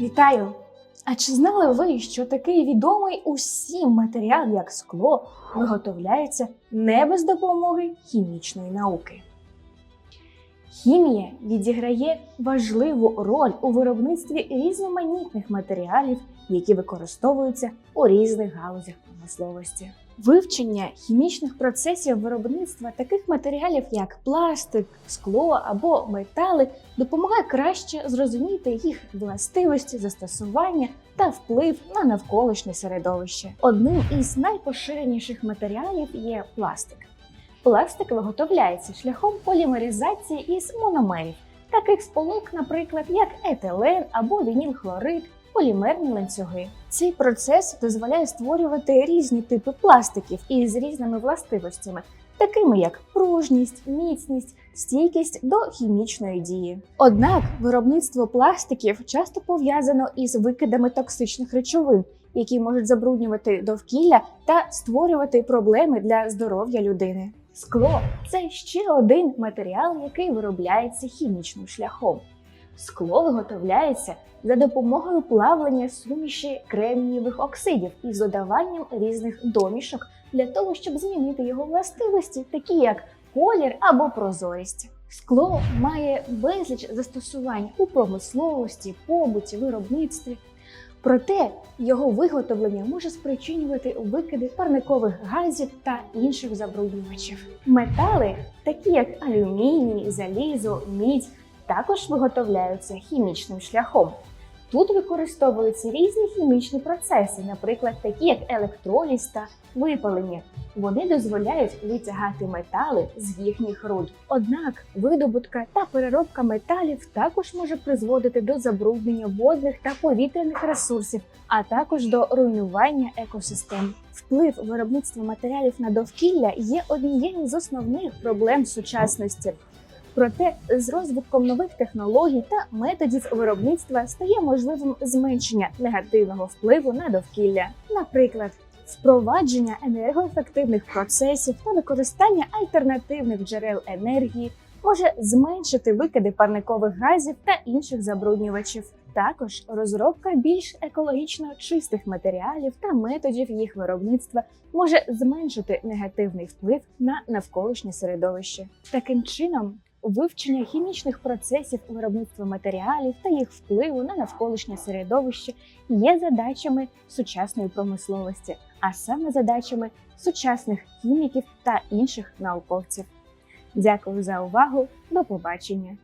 Вітаю! А чи знали ви, що такий відомий усім матеріал, як скло, виготовляється не без допомоги хімічної науки? Хімія відіграє важливу роль у виробництві різноманітних матеріалів, які використовуються у різних галузях промисловості. Вивчення хімічних процесів виробництва таких матеріалів, як пластик, скло або метали, допомагає краще зрозуміти їх властивості, застосування та вплив на навколишнє середовище. Одним із найпоширеніших матеріалів є пластик. Пластик виготовляється шляхом полімеризації із мономерів, таких сполук, наприклад, як етилен або вінілхлорид, полімерні ланцюги. Цей процес дозволяє створювати різні типи пластиків із різними властивостями, такими як пружність, міцність, стійкість до хімічної дії. Однак виробництво пластиків часто пов'язано із викидами токсичних речовин, які можуть забруднювати довкілля та створювати проблеми для здоров'я людини. Скло це ще один матеріал, який виробляється хімічним шляхом. Скло виготовляється за допомогою плавлення суміші кремнієвих оксидів із додаванням різних домішок для того, щоб змінити його властивості, такі як колір або прозорість. Скло має безліч застосувань у промисловості, побуті, виробництві. Проте його виготовлення може спричинювати викиди парникових газів та інших забруднювачів. Метали, такі як алюміній, залізо, мідь, також виготовляються хімічним шляхом. Тут використовуються різні хімічні процеси, наприклад, такі як електроліз та випалення. Вони дозволяють витягати метали з їхніх руд. Однак видобутка та переробка металів також може призводити до забруднення водних та повітряних ресурсів, а також до руйнування екосистем. Вплив виробництва матеріалів на довкілля є однією з основних проблем сучасності. Проте з розвитком нових технологій та методів виробництва стає можливим зменшення негативного впливу на довкілля, наприклад, впровадження енергоефективних процесів та використання альтернативних джерел енергії може зменшити викиди парникових газів та інших забруднювачів. Також розробка більш екологічно чистих матеріалів та методів їх виробництва може зменшити негативний вплив на навколишнє середовище. Таким чином, Вивчення хімічних процесів виробництва матеріалів та їх впливу на навколишнє середовище є задачами сучасної промисловості, а саме задачами сучасних хіміків та інших науковців. Дякую за увагу. До побачення!